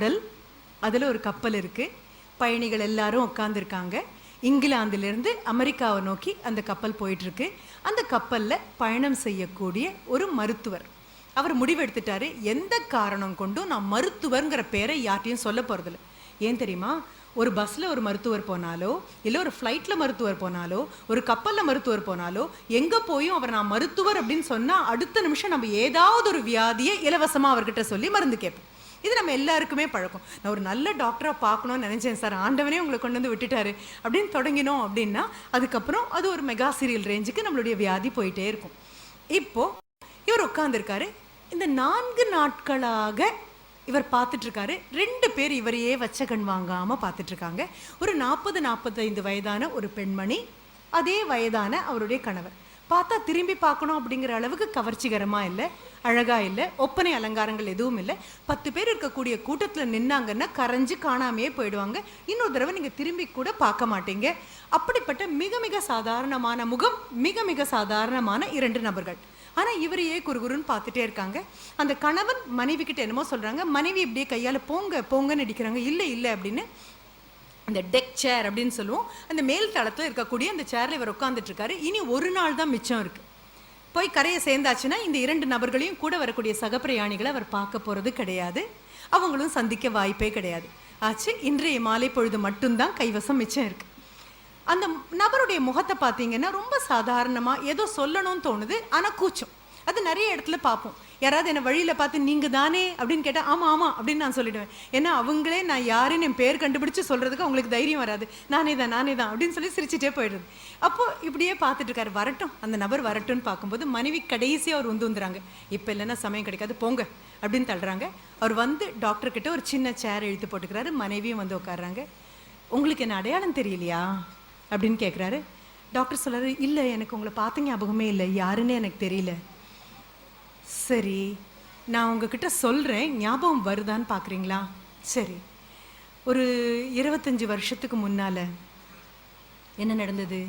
கடல் அதில் ஒரு கப்பல் இருக்குது பயணிகள் எல்லாரும் உட்காந்துருக்காங்க இங்கிலாந்திலிருந்து அமெரிக்காவை நோக்கி அந்த கப்பல் போயிட்டுருக்கு அந்த கப்பலில் பயணம் செய்யக்கூடிய ஒரு மருத்துவர். அவர் முடிவெடுத்துட்டாரு எந்த காரணம் கொண்டும் நான் மருத்துவர்ங்கிற பேரை யார்ட்டையும் சொல்ல போகிறதில்ல ஏன் தெரியுமா? ஒரு பஸ்ஸில் ஒரு மருத்துவர் போனாலோ இல்லை ஒரு ஃப்ளைட்டில் மருத்துவர் போனாலோ ஒரு கப்பலில் மருத்துவர் போனாலோ எங்கே போயும் அவர் நான் மருத்துவர் அப்படின்னு சொன்னால் அடுத்த நிமிஷம் நம்ம ஏதாவது ஒரு வியாதியை இலவசமாக அவர்கிட்ட சொல்லி மருந்து கேட்போம். இது நம்ம எல்லாருக்குமே பழக்கம். நான் ஒரு நல்ல டாக்டராக பார்க்கணும்னு நினச்சேன் சார். ஆண்டவனே உங்களை கொண்டு வந்து விட்டுட்டாரு. அப்படின்னு தொடங்கினோம் அப்படின்னா அதுக்கப்புறம் அது ஒரு மெகா சீரியல் ரேஞ்சுக்கு நம்மளுடைய வியாதி போயிட்டே இருக்கும். இப்போ இவர் உட்காந்துருக்காரு இந்த நான்கு நாட்களாக இவர் பார்த்துட்ருக்காரு. ரெண்டு பேர் இவரையே வச்ச கண் வாங்காம பார்த்துட்ருக்காங்க. ஒரு நாற்பது நாற்பத்தைந்து வயதான ஒரு பெண்மணி அதே வயதான அவருடைய கணவர். பார்த்தா திரும்பி பார்க்கணும் அப்படிங்கிற அளவுக்கு கவர்ச்சிகரமா இல்லை. அழகா இல்லை ஒப்பனை அலங்காரங்கள் எதுவும் இல்லை. பத்து பேர் இருக்கக்கூடிய கூட்டத்தில் நின்னாங்கன்னா கரைஞ்சு காணாமையே போயிடுவாங்க. இன்னொரு தடவை நீங்க திரும்பி கூட பார்க்க மாட்டீங்க. அப்படிப்பட்ட மிக மிக சாதாரணமான முகம் மிக மிக சாதாரணமான இரண்டு நபர்கள். ஆனால் இவரையே குறுகுறுன்னு பார்த்துட்டே இருக்காங்க. அந்த கணவன் மனைவி கிட்ட என்னமோ சொல்றாங்க மனைவி இப்படியே கையால் போங்க போங்கன்னு அடிக்கிறாங்க. இல்லை இல்லை அப்படின்னு. அந்த டெக் சேர் அப்படின்னு சொல்லுவோம். அந்த மேல் தளத்தில் இருக்கக்கூடிய அந்த சேரில் இவர் உட்காந்துட்டு இருக்காரு. இனி ஒரு நாள் தான் மிச்சம் இருக்கு. போய் கரையை சேர்ந்தாச்சுன்னா இந்த இரண்டு நபர்களையும் கூட வரக்கூடிய சகப்பிரயாணிகளை அவர் பார்க்க போகிறது கிடையாது. அவங்களும் சந்திக்க வாய்ப்பே கிடையாது. ஆச்சு இன்றைய மாலை பொழுது மட்டும்தான் கைவசம் மிச்சம் இருக்கு. அந்த நபருடைய முகத்தை பார்த்தீங்கன்னா ரொம்ப சாதாரணமாக ஏதோ சொல்லணும்னு தோணுது ஆனால் கூச்சம். அது நிறைய இடத்துல பார்ப்போம். யாராவது என்னை வழியில் பார்த்து நீங்கள் தானே அப்படின்னு கேட்டால் ஆமாம் ஆமாம் அப்படின்னு நான் சொல்லிடுவேன். ஏன்னா அவங்களே நான் யாருன்னு என் பேர் கண்டுபிடிச்சு சொல்கிறதுக்கு அவங்களுக்கு தைரியம் வராது. நானே தான் நானே தான் அப்படின்னு சொல்லி சிரிச்சிட்டே போயிடுது அப்போ இப்படியே பார்த்துட்டு இருக்காரு வரட்டும். அந்த நபர் வரட்டும்னு பார்க்கும்போது மனைவி கடைசியாக அவர் உந்து வந்துடுறாங்க. இப்போ இல்லைன்னா சமயம் கிடைக்காது போங்க அப்படின்னு தள்ளுறாங்க. அவர் வந்து டாக்டர் கிட்ட ஒரு சின்ன சேர் இழுத்து போட்டுக்கிறாரு. மனைவியும் வந்து உட்காடுறாங்க உங்களுக்கு என்ன அடையாளம் தெரியலையா? அப்படின்னு கேட்குறாரு டாக்டர் சொல்கிறாரு இல்லை எனக்கு உங்களை பார்த்த ஞாபகமே இல்லை. யாருன்னு எனக்கு தெரியல. சரி நான் உங்ககிட்ட சொல்கிறேன் ஞாபகம் வருதான்னு பார்க்குறீங்களா சரி ஒரு இருபத்தஞ்சி வருஷத்துக்கு முன்னால் என்ன நடந்தது?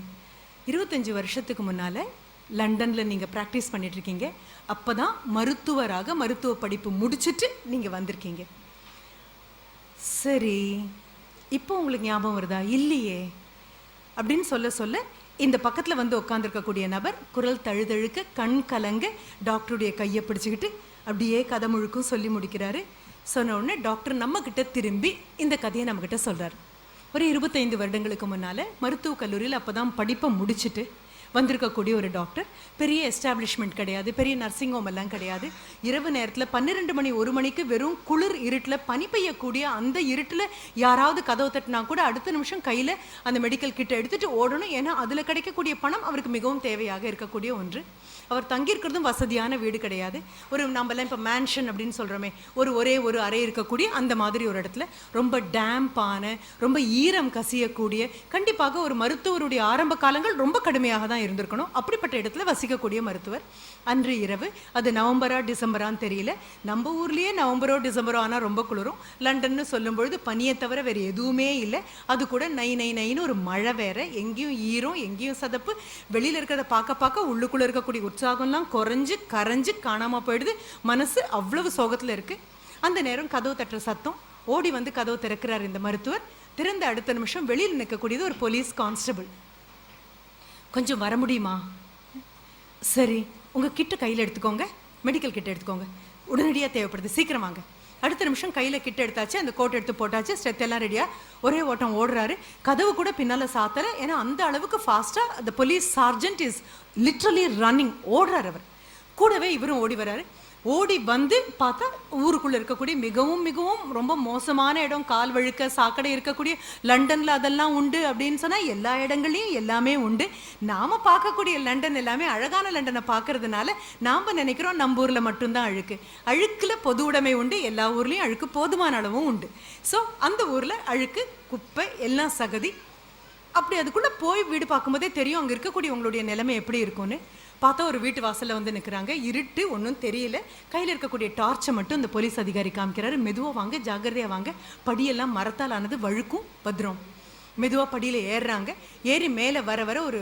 இருபத்தஞ்சி வருஷத்துக்கு முன்னால் லண்டனில் நீங்கள் ப்ராக்டிஸ் பண்ணிகிட்ருக்கீங்க இருக்கீங்க அப்போ தான் மருத்துவராக மருத்துவ படிப்பு முடிச்சுட்டு நீங்கள் வந்திருக்கீங்க. சரி இப்போ உங்களுக்கு ஞாபகம் வருதா? இல்லையே அப்படின்னு சொல்ல சொல்ல இந்த பக்கத்தில் வந்து உட்காந்துருக்கக்கூடிய நபர் குரல் தழுதழுக்க கண் கலங்க டாக்டருடைய கையை பிடிச்சிக்கிட்டு அப்படியே கதை முழுக்கும் சொல்லி முடிக்கிறாரு. சொன்ன உடனே டாக்டர் நம்ம திரும்பி இந்த கதையை நம்மக்கிட்ட சொல்கிறார் ஒரு இருபத்தைந்து வருடங்களுக்கு முன்னால் மருத்துவக் கல்லூரியில் அப்போ தான் படிப்பை முடிச்சுட்டு வந்திருக்கக்கூடிய ஒரு டாக்டர் பெரிய எஸ்டாப்ளிஷ்மெண்ட் கிடையாது பெரிய நர்சிங் ஹோம் எல்லாம் கிடையாது. இரவு நேரத்தில் பன்னிரெண்டு மணி ஒரு மணிக்கு வெறும் குளிர் இருட்டில் பனி பெய்யக்கூடிய அந்த இருட்டில் யாராவது கதவை தட்டினா கூட அடுத்த நிமிஷம் கையில் அந்த மெடிக்கல் கிட்ட எடுத்துகிட்டு ஓடணும். ஏன்னா அதில் கிடைக்கக்கூடிய பணம் அவருக்கு மிகவும் தேவையாக இருக்கக்கூடிய ஒன்று. அவர் தங்கியிருக்கிறதும் வசதியான வீடு கிடையாது. ஒரு நம்மலாம் இப்போ மேன்ஷன் அப்படின்னு சொல்கிறோமே ஒரு ஒரே ஒரு அறை இருக்கக்கூடிய அந்த மாதிரி ஒரு இடத்துல ரொம்ப டேம்பான ரொம்ப ஈரம் கசியக்கூடிய கண்டிப்பாக ஒரு மருத்துவருடைய ஆரம்ப காலங்கள் ரொம்ப கடுமையாக தான் இருந்திருக்கணும். அப்படிப்பட்ட இடத்துல வசிக்கக்கூடிய மருத்துவர். அன்று இரவு அது நவம்பரா டிசம்பரான்னு தெரியல. நம்ம ஊர்லேயே நவம்பரோ டிசம்பரோ ஆனால் ரொம்ப குளிரும். லண்டன்னு சொல்லும்பொழுது பனியை தவிர வேறு எதுவுமே இல்லை. அது கூட நை நை நைன்னு ஒரு மழை வேற. எங்கேயும் ஈரம் எங்கேயும் சதப்பு. வெளியில் இருக்கிறத பார்க்க பார்க்க உள்ளுக்குள்ளே இருக்கக்கூடிய உற்சாகம்லாம் குறைஞ்சு கரைஞ்சு காணாமல் போயிடுது. மனசு அவ்வளவு சோகத்தில் இருக்கு. அந்த நேரம் கதவு தட்டுற சத்தம். ஓடி வந்து கதவு திறக்கிறார் இந்த மருத்துவர். திறந்த அடுத்த நிமிஷம் வெளியில் நிற்கக்கூடியது ஒரு போலீஸ் கான்ஸ்டபிள். கொஞ்சம் வர முடியுமா? சரி உங்கள் கிட்ட கையில் எடுத்துக்கோங்க. மெடிக்கல் கிட்ட எடுத்துக்கோங்க. உடனடியாக தேவைப்படுது. சீக்கிரம் வாங்க. அடுத்த நிமிஷம் கையில் கிட்ட எடுத்தாச்சு அந்த கோட் எடுத்து போட்டாச்சு ஸ்டெத் எல்லாம் ரெடியாக ஒரே ஓட்டம் ஓடுறாரு. கதவு கூட பின்னால் சாத்தலை. ஏன்னா அந்த அளவுக்கு ஃபாஸ்ட்டாக அந்த police sergeant is literally running ஓடுறாரு அவர். கூடவே இவரும் ஓடி வராரு ஓடி வந்து பார்த்தா ஊருக்குள்ளே இருக்கக்கூடிய மிகவும் மிகவும் ரொம்ப மோசமான இடம். கால் வழுக்க சாக்கடை இருக்கக்கூடிய லண்டனில் அதெல்லாம் உண்டு அப்படின்னு சொன்னால் எல்லா இடங்களையும் எல்லாமே உண்டு. நாம் பார்க்கக்கூடிய லண்டன் எல்லாமே அழகான லண்டனை பார்க்கறதுனால நாம் நினைக்கிறோம் நம்ம ஊரில் மட்டும்தான் அழுக்கு. அழுக்குல பொது உடைமை உண்டு எல்லா ஊர்லேயும் அழுக்கு போதுமான அளவும் உண்டு. ஸோ அந்த ஊரில் அழுக்கு குப்பை எல்லாம் சகதி அப்படி அதுக்குள்ளே போய் வீடு பார்க்கும்போதே தெரியும் அங்கே இருக்கக்கூடிய உங்களுடைய நிலைமை எப்படி இருக்கும்னு. பார்த்தா ஒரு வீட்டு வாசலில் வந்து நிற்கிறாங்க இருட்டு ஒன்றும் தெரியல. கையில் இருக்கக்கூடிய டார்ச்சை மட்டும் இந்த போலீஸ் அதிகாரி காமிக்கிறாரு. மெதுவாக வாங்க ஜாகிரதையாக வாங்க. படியெல்லாம் மரத்தால் ஆனது வழுக்கும் பத்திரம் மெதுவாக படியில் ஏறுறாங்க. ஏறி மேலே வர வர ஒரு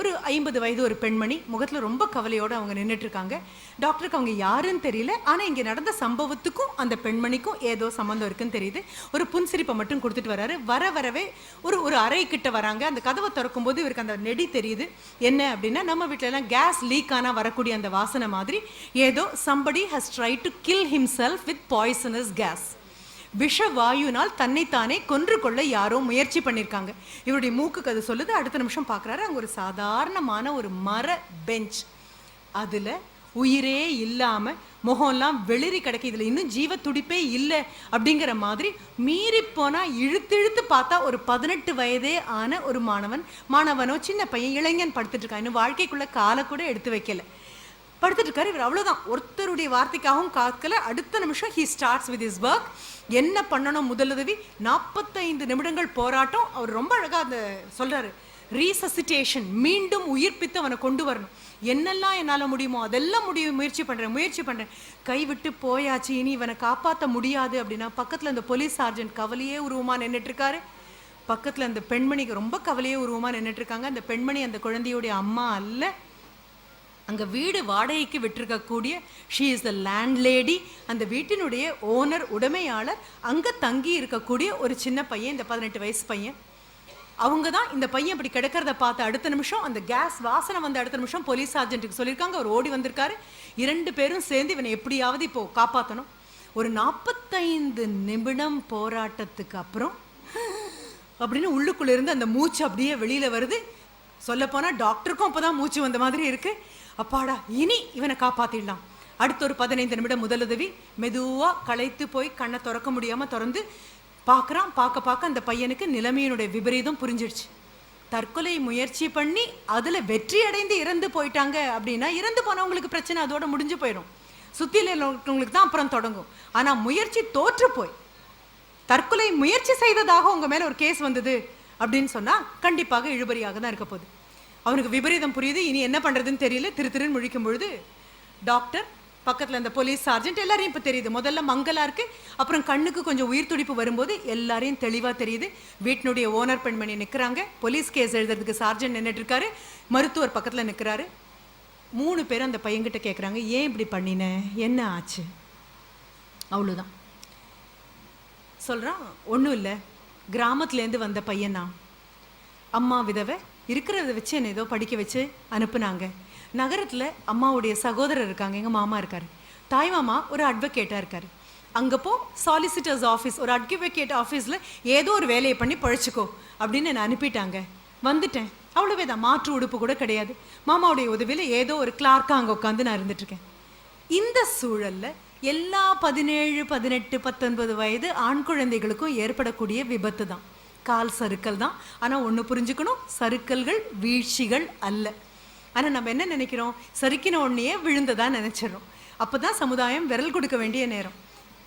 ஒரு ஐம்பது வயது ஒரு பெண்மணி முகத்தில் ரொம்ப கவலையோடு அவங்க நின்றுட்டுருக்காங்க டாக்டருக்கு அவங்க யாருன்னு தெரியல ஆனால் இங்கே நடந்த சம்பவத்துக்கும் அந்த பெண்மணிக்கும் ஏதோ சம்மந்தம் இருக்குன்னு தெரியுது. ஒரு புன்சிரிப்பை மட்டும் கொடுத்துட்டு வராரு. வர வரவே ஒரு ஒரு அறை கிட்ட வராங்க. அந்த கதவை திறக்கும்போது இவருக்கு அந்த நெடி தெரியுது. என்ன அப்படின்னா நம்ம வீட்டிலலாம் கேஸ் லீக் ஆனால் வரக்கூடிய அந்த வாசனை மாதிரி ஏதோ somebody has tried to kill himself with poisonous gas விஷ வாயுனால் தன்னைத்தானே கொன்று கொள்ள யாரோ முயற்சி பண்ணியிருக்காங்க இவருடைய மூக்குக்கு அது சொல்லுது அடுத்த நிமிஷம் பார்க்குறாரு அங்கே ஒரு சாதாரணமான ஒரு மர பெஞ்ச். அதில் உயிரே இல்லாமல் முகம்லாம் வெளிரி கிடக்கு இதில் இன்னும் ஜீவ துடிப்பே இல்லை அப்படிங்கிற மாதிரி மீறி போனால் இழுத்து இழுத்து பார்த்தா ஒரு பதினெட்டு வயதே ஆன ஒரு மாணவன் மாணவனோ சின்ன பையன் இளைஞன் படுத்துட்டு இருக்கான். இன்னும் வாழ்க்கைக்குள்ளே காலை கூட எடுத்து வைக்கல. படுத்துட்டு இருக்காரு இவர் அவ்வளோதான் ஒருத்தருடைய வார்த்தைக்காகவும் காக்கல. அடுத்த நிமிஷம் he starts with his work என்ன பண்ணணும் முதலுதவி? நாற்பத்தைந்து நிமிடங்கள் போராட்டம். அவர் ரொம்ப அழகாக அந்த சொல்கிறாரு ரீசசிட்டேஷன் மீண்டும் உயிர்ப்பித்து அவனை கொண்டு வரணும். என்னெல்லாம் என்னால் முடியுமோ அதெல்லாம் முடியும் முயற்சி பண்ணுறேன் முயற்சி பண்ணுறேன் கைவிட்டு போயாச்சு. இனி இவனை காப்பாற்ற முடியாது அப்படின்னா பக்கத்தில் அந்த போலீஸ் சார்ஜென்ட் கவலையே உருவமாக நின்றுட்டு இருக்காரு பக்கத்தில் அந்த பெண்மணிக்கு ரொம்ப கவலையே உருவமாக நின்றுட்டுருக்காங்க அந்த பெண்மணி அந்த குழந்தையுடைய அம்மா அல்ல. அங்கே வீடு வாடகைக்கு விட்டிருக்கக்கூடிய ஷீ இஸ் த லேண்ட்லேடி அந்த வீட்டினுடைய ஓனர் உடைமையாளர் அங்கே தங்கி இருக்கக்கூடிய ஒரு சின்ன பையன் இந்த பதினெட்டு வயசு பையன். அவங்க தான் இந்த பையன் இப்படி கிடக்கிறத பார்த்து அடுத்த நிமிஷம் அந்த கேஸ் வாசனை வந்த அடுத்த நிமிஷம் போலீஸ் சார்ஜென்ட்டுக்கு சொல்லியிருக்காங்க அவர் ஓடி வந்திருக்காரு. இரண்டு பேரும் சேர்ந்து இவனை எப்படியாவது இப்போ காப்பாற்றணும் ஒரு நாற்பத்தைந்து நிமிடம் போராட்டத்துக்கு அப்புறம் அப்படின்னு உள்ளுக்குள்ளே இருந்து அந்த மூச்சு அப்படியே வெளியில் வருது. சொல்லப்போனால் டாக்டருக்கும் அப்போ தான் மூச்சு வந்த மாதிரி இருக்கு. அப்பாடா இனி இவனை காப்பாற்றிடலாம் அடுத்த ஒரு பதினைந்து நிமிடம் முதலுதவி. மெதுவாக களைத்து போய் கண்ணை திறக்க முடியாமல் திறந்து பார்க்குறான். பார்க்க பார்க்க அந்த பையனுக்கு நிலைமையினுடைய விபரீதம் புரிஞ்சிடுச்சு. தற்கொலை முயற்சி பண்ணி அதில் வெற்றி அடைந்து இறந்து போயிட்டாங்க அப்படின்னா இறந்து போனவங்களுக்கு பிரச்சனை அதோட முடிஞ்சு போயிடும். சுத்தியில இருக்கிறவங்களுக்கு தான் அப்புறம் தொடங்கும். ஆனால் முயற்சி தோற்று போய். தற்கொலை முயற்சி செய்ததாக உங்கள் மேலே ஒரு கேஸ் வந்தது. அப்படின்னு சொன்னால் கண்டிப்பாக இழுபறியாக தான் இருக்க போகுது. அவனுக்கு விபரீதம் புரியுது. இனி என்ன பண்ணுறதுன்னு தெரியல. திரு திருன்னு முழிக்கும் பொழுது டாக்டர் பக்கத்தில் இந்த போலீஸ் சார்ஜென்ட் எல்லாரையும் இப்போ தெரியுது. முதல்ல மங்கலாக இருக்குது அப்புறம் கண்ணுக்கு கொஞ்சம் உயிர் துடிப்பு வரும்போது எல்லாரையும் தெளிவாக தெரியுது. வீட்டினுடைய ஓனர் பெண்மணி நிற்கிறாங்க போலீஸ் கேஸ் எழுதுறதுக்கு சார்ஜென்ட் நின்றுட்டு இருக்காரு மருத்துவர் பக்கத்தில் நிற்கிறாரு மூணு பேரும் அந்த பையன்கிட்ட கேட்குறாங்க ஏன் இப்படி பண்ணின? என்ன ஆச்சு? அவ்வளோதான் சொல்கிறான் ஒன்றும் இல்லை. கிராமத்துலேருந்து வந்த பையனா? அம்மா விதவை இருக்கிறத வச்சு என்னை ஏதோ படிக்க வச்சு அனுப்புனாங்க. நகரத்தில் அம்மாவுடைய சகோதரர் இருக்காங்க எங்கள் மாமா இருக்கார். தாய் மாமா ஒரு அட்வொகேட்டாக இருக்கார். அங்கே போ சாலிசிட்டர்ஸ் ஆஃபீஸ் ஒரு அட்வொகேட் ஆஃபீஸில் ஏதோ ஒரு வேலையை பண்ணி பழச்சிக்கோ அப்படின்னு என்னை அனுப்பிட்டாங்க. வந்துட்டேன். அவ்வளோவே தான் மாற்று உடுப்பு கூட கிடையாது. மாமாவுடைய உதவியில் ஏதோ ஒரு கிளார்க்காக அங்கே உட்காந்து நான் இருந்துட்டுருக்கேன் இந்த சூழலில் எல்லா பதினேழு பதினெட்டு பத்தொன்பது வயது ஆண் குழந்தைகளுக்கும் ஏற்படக்கூடிய விபத்து தான். கால் சறுக்கல் தான். ஆனால் ஒன்று புரிஞ்சுக்கணும் சறுக்கல்கள் வீழ்ச்சிகள் அல்ல. ஆனால் நம்ம என்ன நினைக்கிறோம்? சறுக்கின உடனேயே விழுந்ததாக நினச்சிடறோம். அப்போ தான் சமுதாயம் விரல் கொடுக்க வேண்டிய நேரம்.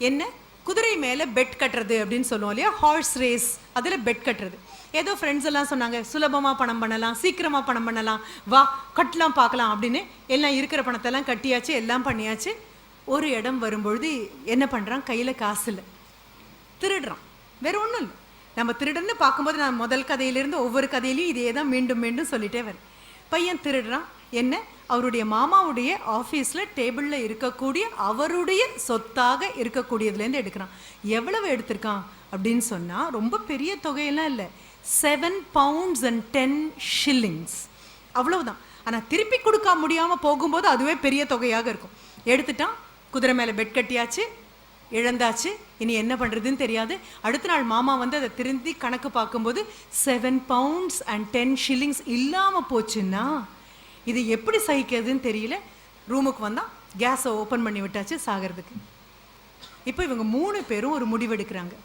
என்ன? குதிரை மேலே பெட் கட்டுறது அப்படின்னு சொல்லுவோம் இல்லையா? ஹார்ஸ் ரேஸ் அதில் பெட் கட்டுறது. ஏதோ ஃப்ரெண்ட்ஸ் எல்லாம் சொன்னாங்க சுலபமாக பணம் பண்ணலாம் சீக்கிரமாக பணம் பண்ணலாம். வா கட்டலாம் பார்க்கலாம் அப்படின்னு. எல்லாம் இருக்கிற பணத்தெல்லாம் கட்டியாச்சு எல்லாம் பண்ணியாச்சு. ஒரு இடம் வரும்பொழுது என்ன பண்ணுறான் கையில் காசு இல்லை திருடுறான். வேற ஒன்றும் இல்லை. நம்ம திருடன்னு பார்க்கும்போது நான் முதல் கதையிலேருந்து ஒவ்வொரு கதையிலையும் இதே தான் மீண்டும் மீண்டும் சொல்லிட்டே வரேன். பையன் திருடுறான். என்ன? அவருடைய மாமாவுடைய ஆஃபீஸில் டேபிளில் இருக்கக்கூடிய அவருடைய சொத்தாக இருக்கக்கூடியதுலேருந்து எடுக்கிறான். எவ்வளவு எடுத்திருக்கான் அப்படின்னு சொன்னால் ரொம்ப பெரிய தொகையெல்லாம் இல்லை. Seven pounds and ten shillings அவ்வளவுதான். ஆனால் திருப்பி கொடுக்க முடியாமல் போகும்போது அதுவே பெரிய தொகையாக இருக்கும். எடுத்துட்டான். குதிரை மேலே பெட் கட்டியாச்சு இழந்தாச்சு. இனி என்ன பண்ணுறதுன்னு தெரியாது. அடுத்த நாள் மாமா வந்து அதை திருந்தி கணக்கு பார்க்கும்போது seven pounds and ten shillings இல்லாமல் போச்சுன்னா இது எப்படி சகிக்கிறதுன்னு தெரியல. ரூமுக்கு வந்தால் கேஸை ஓப்பன் பண்ணி விட்டாச்சு சாகிறதுக்கு. இப்போ இவங்க மூணு பேரும் ஒரு முடிவெடுக்கிறாங்க.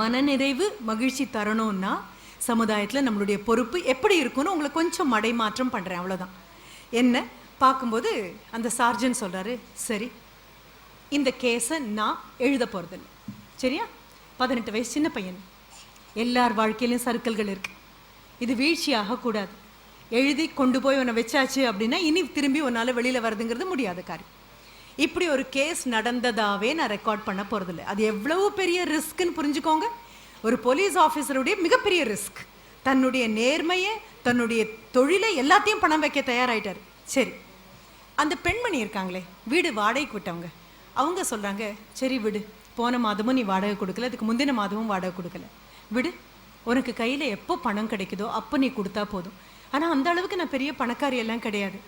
மனநிறைவு மகிழ்ச்சி தரணும்னா சமுதாயத்தில் நம்மளுடைய பொறுப்பு எப்படி இருக்கும்னு உங்களை கொஞ்சம் மடைமாற்றம் பண்ணுறேன் அவ்வளோதான் என்ன? பார்க்கும்போது அந்த சார்ஜன் சொல்கிறாரு சரி இந்த கேஸை நான் எழுத போகிறதில்ல சரியா? பதினெட்டு வயசு சின்ன பையன். எல்லார் வாழ்க்கையிலும் சர்க்கிள்கள் இருக்குது இது வீழ்ச்சியாக கூடாது. எழுதி கொண்டு போய் உன்னை வச்சாச்சு அப்படின்னா இனி திரும்பி உன்னால் வெளியில் வருதுங்கிறது முடியாத காரியம். இப்படி ஒரு கேஸ் நடந்ததாவே நான் ரெக்கார்ட் பண்ண போகிறதில்ல அது எவ்வளவு பெரிய ரிஸ்க்குன்னு புரிஞ்சுக்கோங்க. ஒரு போலீஸ் ஆஃபீஸருடைய மிகப்பெரிய ரிஸ்க். தன்னுடைய நேர்மையை தன்னுடைய தொழிலை எல்லாத்தையும் பணம் வைக்க தயாராயிட்டார். சரி அந்த பெண்மணி இருக்காங்களே வீடு வாடகைக்கு விட்டவங்க அவங்க சொல்கிறாங்க சரி விடு போன மாதமும் நீ வாடகை கொடுக்கல அதுக்கு முந்தின மாதமும் வாடகை கொடுக்கல. விடு உனக்கு கையில் எப்போ பணம் கிடைக்குதோ அப்போ நீ கொடுத்தா போதும். ஆனால் அந்த அளவுக்கு நான் பெரிய பணக்காரி எல்லாம் கிடையாது.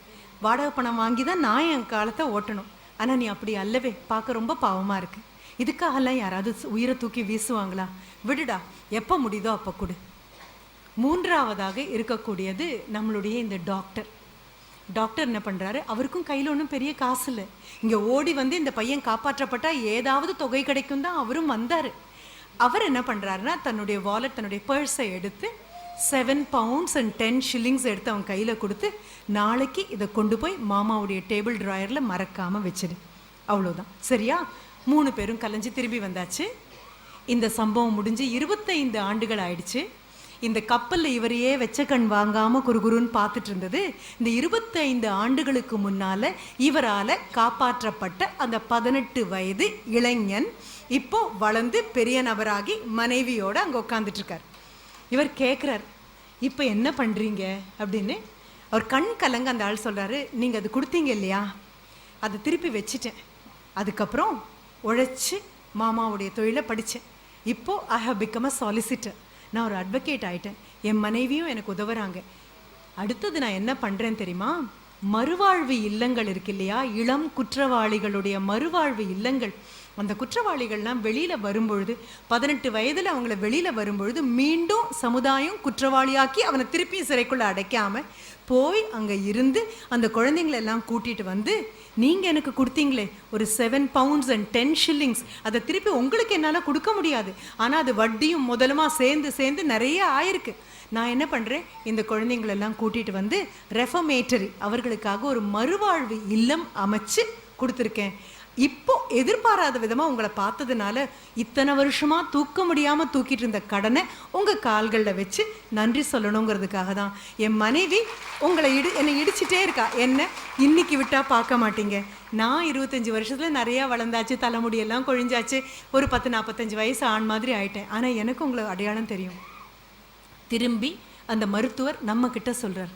வாடகை பணம் வாங்கி தான் நான் என் காலத்தை ஓட்டணும். ஆனால் நீ அப்படி அல்லவே பார்க்க ரொம்ப பாவமாக இருக்குது இதுக்காகலாம் யாராவது உயிரை தூக்கி வீசுவாங்களா? விடுடா எப்போ முடியுதோ அப்போ கொடு. மூன்றாவதாக இருக்கக்கூடியது நம்மளுடைய இந்த டாக்டர். டாக்டர் என்ன பண்ணுறாரு அவருக்கும் கையில் ஒன்றும் பெரிய காசு இல்லை இங்கே ஓடி வந்து இந்த பையன் காப்பாற்றப்பட்டால் ஏதாவது தொகை கிடைக்கும் தான் அவரும் வந்தார். அவர் என்ன பண்ணுறாருன்னா தன்னுடைய வாலெட் தன்னுடைய பர்ஸை எடுத்து seven pounds and ten shillings எடுத்து அவன் கையில் கொடுத்து நாளைக்கு இதை கொண்டு போய் மாமாவுடைய டேபிள் ட்ராயரில் மறக்காமல் வச்சிடு அவ்வளோதான் சரியா? மூணு பேரும் கலைஞ்சு திரும்பி வந்தாச்சு. இந்த சம்பவம் முடிஞ்சு இருபத்தைந்து ஆண்டுகள் ஆயிடுச்சு. இந்த கப்பலில் இவரையே வெச்ச கண் வாங்காமல் குறுகுருன்னு பார்த்துட்டு இருந்தது. இந்த இருபத்தைந்து ஆண்டுகளுக்கு முன்னால் இவரால் காப்பாற்றப்பட்ட அந்த பதினெட்டு வயது இளைஞன் இப்போ வளர்ந்து பெரிய நபராகி மனைவியோடு அங்கே உட்காந்துட்ருக்கார் இவர் கேட்குறார் இப்போ என்ன பண்ணுறீங்க அப்படின்னு. அவர் கண் கலங்க அந்த ஆள் சொல்கிறாரு நீங்கள் அது கொடுத்தீங்க இல்லையா? அதை திருப்பி வச்சுட்டேன். அதுக்கப்புறம் உழைச்சி மாமாவுடைய தொழிலை படித்தேன் இப்போது I have become a solicitor நான் ஒரு அட்வொகேட் ஆயிட்டேன். என் மனைவியும் எனக்கு உதவுறாங்க. அடுத்தது நான் என்ன பண்றேன் தெரியுமா? மறுவாழ்வு இல்லங்கள் இருக்கு இல்லையா? இளம் குற்றவாளிகளுடைய மறுவாழ்வு இல்லங்கள். அந்த குற்றவாளிகள்லாம் வெளியில் வரும்பொழுது பதினெட்டு வயதில் அவங்கள வெளியில் வரும்பொழுது மீண்டும் சமுதாயம் குற்றவாளியாக்கி அவனை திருப்பி சிறைக்குள்ளே அடைக்காம போய் அங்கே இருந்து அந்த குழந்தைங்களெல்லாம் கூட்டிகிட்டு வந்து நீங்கள் எனக்கு கொடுத்தீங்களே ஒரு seven pounds and ten shillings அதை திருப்பி உங்களுக்கு என்னால் கொடுக்க முடியாது. ஆனால் அது வட்டியும் முதலுமா சேர்ந்து சேர்ந்து நிறைய ஆயிருக்கு. நான் என்ன பண்ணுறேன் இந்த குழந்தைங்களெல்லாம் கூட்டிகிட்டு வந்து ரெஃபமேட்டரி அவர்களுக்காக ஒரு மறுவாழ்வு இல்லம் அமைச்சு கொடுத்துருக்கேன். இப்போ எதிர்பாராத விதமாக உங்களை பார்த்ததுனால இத்தனை வருஷமாக தூக்க முடியாமல் தூக்கிட்டு இருந்த கடனை உங்கள் கால்களில் வச்சு நன்றி சொல்லணுங்கிறதுக்காக தான். என் மனைவி உங்களை இடி என்னை இடிச்சிட்டே இருக்கா. என்ன? இன்னைக்கு விட்டால் பார்க்க மாட்டீங்க. நான் இருபத்தஞ்சி வருஷத்தில் நிறையா வளர்ந்தாச்சு தலைமுடியெல்லாம் கொழிஞ்சாச்சு. ஒரு பத்து நாற்பத்தஞ்சு வயசு ஆண் மாதிரி ஆயிட்டேன். ஆனால் எனக்கு உங்களை அடையாளம் தெரியும். திரும்பி அந்த மருத்துவர் நம்மக்கிட்ட சொல்கிறார்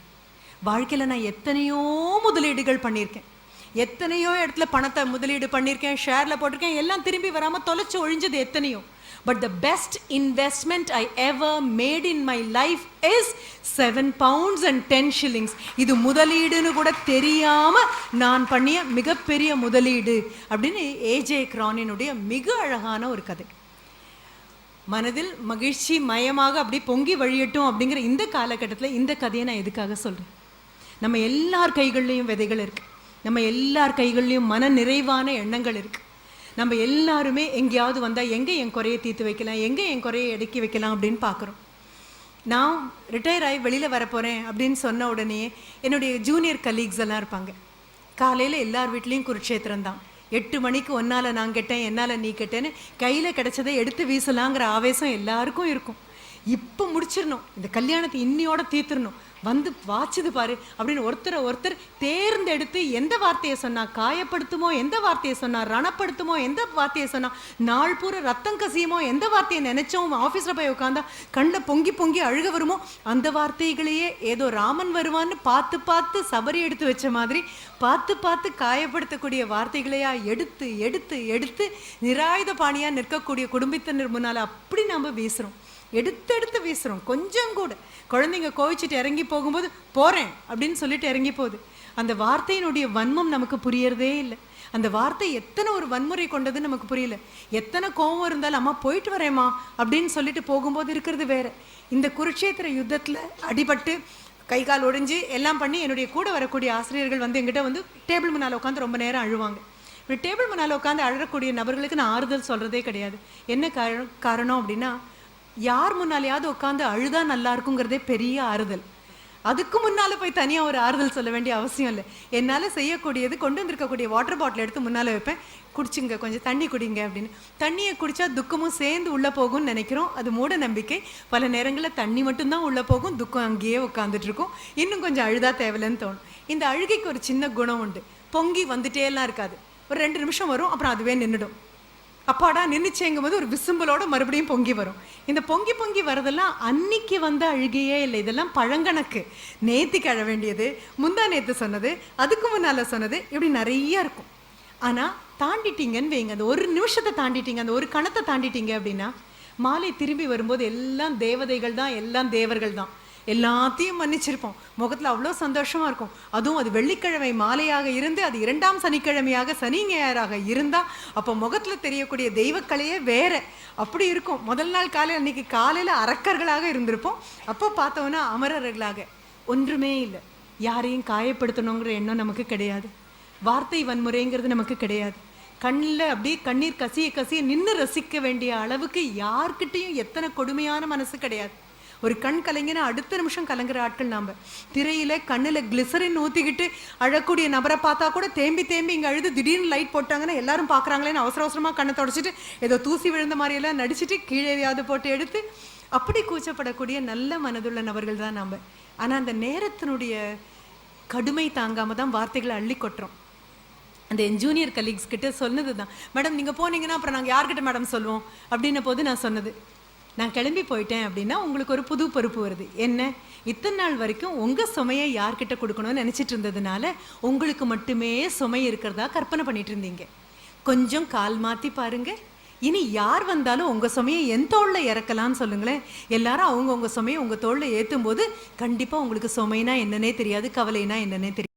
வாழ்க்கையில் நான் எத்தனையோ முதலீடுகள் பண்ணியிருக்கேன். எத்தனையோ இடத்துல பணத்தை முதலீடு பண்ணியிருக்கேன் ஷேரில் போட்டிருக்கேன் எல்லாம் திரும்பி வராமல் தொலைச்சு ஒழிஞ்சது எத்தனையோ. But the best investment I ever made in my life is seven pounds and ten shillings இது முதலீடுன்னு கூட தெரியாமல் நான் பண்ணிய மிகப்பெரிய முதலீடு அப்படின்னு ஏஜே கிரானினுடைய மிக அழகான ஒரு கதை. மனதில் மகிழ்ச்சி மயமாக அப்படி பொங்கி வழியட்டும் அப்படிங்கிற இந்த காலகட்டத்தில் இந்த கதையை நான் எதுக்காக சொல்கிறேன் நம்ம எல்லார் கைகள்லேயும் விதைகள் இருக்குது நம்ம எல்லார் கைகள்லையும் மன நிறைவான எண்ணங்கள் இருக்குது நம்ம எல்லாருமே எங்கேயாவது வந்தால் எங்கே என் குறையை தீர்த்து வைக்கலாம்? எங்கே என் குறையை இடக்கி வைக்கலாம் அப்படின்னு பார்க்குறோம். நான் ரிட்டையர் ஆகி வெளியில் வரப்போகிறேன் அப்படின்னு சொன்ன உடனே என்னுடைய ஜூனியர் கலீக்ஸ் எல்லாம் இருப்பாங்க. காலையில் எல்லார் வீட்லேயும் குருட்சேத்திரம் தான். எட்டு மணிக்கு ஒன்னால நான் கெட்டேன் என்னால் நீ கெட்டேன்னு கையில் கிடச்சதை எடுத்து வீசலாங்கிற ஆவேசம் எல்லாருக்கும் இருக்கும். இப்போ முடிச்சிடணும். இந்த கல்யாணத்தை இன்னியோட தீர்த்துடணும். வந்து வாச்சுது பாரு அப்படின்னு ஒருத்தரை ஒருத்தர் தேர்ந்தெடுத்து எந்த வார்த்தையை சொன்னா காயப்படுத்துமோ எந்த வார்த்தையை சொன்னா ரணப்படுத்துமோ எந்த வார்த்தையை சொன்னா நாள் பூரா ரத்தம் கசியுமோ எந்த வார்த்தையை நினைச்சோம் ஆஃபீஸில் போய் உட்காந்தா கண்ணில் பொங்கி பொங்கி அழுக வருமோ அந்த வார்த்தைகளையே ஏதோ ராமன் வருவான்னு பார்த்து பார்த்து சபரி எடுத்து வச்ச மாதிரி பார்த்து பார்த்து காயப்படுத்தக்கூடிய வார்த்தைகளையா எடுத்து எடுத்து எடுத்து நிராயுத பாணியாக நிற்கக்கூடிய குடும்பத்தினர் முன்னால் அப்படி நம்ம வீசுகிறோம் எடுத்தெடுத்து வீசுகிறோம் கொஞ்சம் கூட. குழந்தைங்க கோவிச்சிட்டு இறங்கி போகும்போது போகிறேன் அப்படின்னு சொல்லிட்டு இறங்கி போகுது. அந்த வார்த்தையினுடைய வன்மம் நமக்கு புரியறதே இல்லை. அந்த வார்த்தை எத்தனை ஒரு வன்முறை கொண்டதுன்னு நமக்கு புரியல. எத்தனை கோபம் இருந்தாலும் அம்மா போயிட்டு வரேம்மா அப்படின்னு சொல்லிட்டு போகும்போது இருக்கிறது வேற. இந்த குருட்சேத்திர யுத்தத்தில் அடிபட்டு கை கால் ஒடிஞ்சு எல்லாம் பண்ணி என்னுடைய கூட வரக்கூடிய ஆசிரியர்கள் வந்து எங்கிட்ட வந்து டேபிள் முன்னால் உட்காந்து ரொம்ப நேரம் அழுவாங்க. இப்படி டேபிள் முன்னால் உட்காந்து அழக்கூடிய நபர்களுக்கு நான் ஆறுதல் சொல்கிறதே கிடையாது. என்ன காரணம் காரணம் அப்படின்னா யார் முன்னாலேயாவது உட்காந்து அழுதா நல்லா இருக்குங்கிறதே பெரிய ஆறுதல். அதுக்கு முன்னால போய் தனியாக ஒரு ஆறுதல் சொல்ல வேண்டிய அவசியம் இல்லை. என்னால் செய்யக்கூடியது கொண்டு வந்திருக்கக்கூடிய வாட்டர் பாட்டில் எடுத்து முன்னால் வைப்பேன். குடிச்சுங்க கொஞ்சம் தண்ணி குடிங்க அப்படின்னு. தண்ணியை குடித்தா துக்கமும் சேர்ந்து உள்ளே போகும்னு நினைக்கிறோம். அது மூட நம்பிக்கை. பல நேரங்களில் தண்ணி மட்டும்தான் உள்ளே போகும். துக்கம் அங்கேயே உட்காந்துட்ருக்கும் இன்னும் கொஞ்சம் அழுதா தேவையில்லைன்னு தோணும். இந்த அழுகைக்கு ஒரு சின்ன குணம் உண்டு. பொங்கி வந்துட்டேலாம் இருக்காது. ஒரு ரெண்டு நிமிஷம் வரும் அப்புறம் அதுவே நின்றுடும் அப்பாடா நின்றுச்சேங்கும் போது ஒரு விசும்பலோட மறுபடியும் பொங்கி வரும். இந்த பொங்கி பொங்கி வரதெல்லாம் அன்னைக்கு வந்த அழுகையே இல்லை. இதெல்லாம் பழங்கணக்கு. நேத்திக்கு அழ வேண்டியது முந்தா நேத்து சொன்னது அதுக்கு முன்னால் சொன்னது இப்படி நிறைய இருக்கும். ஆனால் தாண்டிட்டீங்கன்னு வைங்க. அந்த ஒரு நிமிஷத்தை தாண்டிட்டீங்க அந்த ஒரு கணத்தை தாண்டிட்டீங்க அப்படின்னா மாலை திரும்பி வரும்போது எல்லாம் தேவதைகள் தான் எல்லாம் தேவர்கள் தான். எல்லாத்தையும் மன்னிச்சிருப்போம். முகத்தில் அவ்வளோ சந்தோஷமாக இருக்கும். அதுவும் அது வெள்ளிக்கிழமை மாலையாக இருந்து அது இரண்டாம் சனிக்கிழமையாக சனி ஞாயிறாக இருந்தால் அப்போ முகத்தில் தெரியக்கூடிய தெய்வக்கலையே வேறு. அப்படி இருக்கும். முதல் நாள் காலையில் அன்னைக்கு காலையில் அரக்கர்களாக இருந்திருப்போம். அப்போ பார்த்தோன்னா அமரர்களாக. ஒன்றுமே இல்லை. யாரையும் காயப்படுத்தணுங்கிற எண்ணம் நமக்கு கிடையாது. வார்த்தை வன்முறைங்கிறது நமக்கு கிடையாது. கண்ணில் அப்படியே கண்ணீர் கசிய கசிய நின்று ரசிக்க வேண்டிய அளவுக்கு யார்கிட்டேயும் எத்தனை கொடுமையான மனசு கிடையாது. ஒரு கண் கலைஞனை அடுத்த நிமிஷம் கலங்குற ஆட்கள் நாம். திரையில் கண்ணில் கிளிசரின் ஊற்றிக்கிட்டு அழக்கூடிய நபரை பார்த்தா கூட தேம்பி தேம்பி இங்கே அழுது திடீர்னு லைட் போட்டாங்கன்னா எல்லாரும் பார்க்குறாங்களேன்னு அவசர அவசரமாக கண்ணை தொடச்சிட்டு ஏதோ தூசி விழுந்த மாதிரியெல்லாம் நடிச்சுட்டு நடிச்சிட்டு கீழேயாவது போட்டு எடுத்து அப்படி கூச்சப்படக்கூடிய நல்ல மனதுள்ள நபர்கள் தான் நாம். ஆனால் அந்த நேரத்தினுடைய கடுமை தாங்காம தான் வார்த்தைகளை அள்ளி கொட்டுறோம். அந்த என் ஜூனியர் கலீக்ஸ் கிட்ட சொன்னது தான் மேடம் நீங்கள் போனீங்கன்னா அப்புறம் நாங்கள் யார்கிட்ட மேடம் சொல்லுவோம்? அப்படின்ன போது நான் சொன்னது. நான் கிளம்பி போயிட்டேன் அப்படின்னா உங்களுக்கு ஒரு புது பொறுப்பு வருது. என்ன? இத்தனை நாள் வரைக்கும் உங்கள் சுமையை யார்கிட்ட கொடுக்கணும்னு நினச்சிட்டு இருந்ததுனால உங்களுக்கு மட்டுமே சுமை இருக்கிறதா கற்பனை பண்ணிட்டு இருந்தீங்க. கொஞ்சம் கால் மாற்றி பாருங்க. இனி யார் வந்தாலும் உங்கள் சுமையை என் தோளில் இறக்கலாம்னு சொல்லுங்களேன். எல்லாரும் அவங்கவுங்க சுமையை உங்கள் தோளில் ஏற்றும் போது கண்டிப்பாக உங்களுக்கு சுமைனா என்னன்னே தெரியாது கவலைனா என்னன்னே தெரியாது.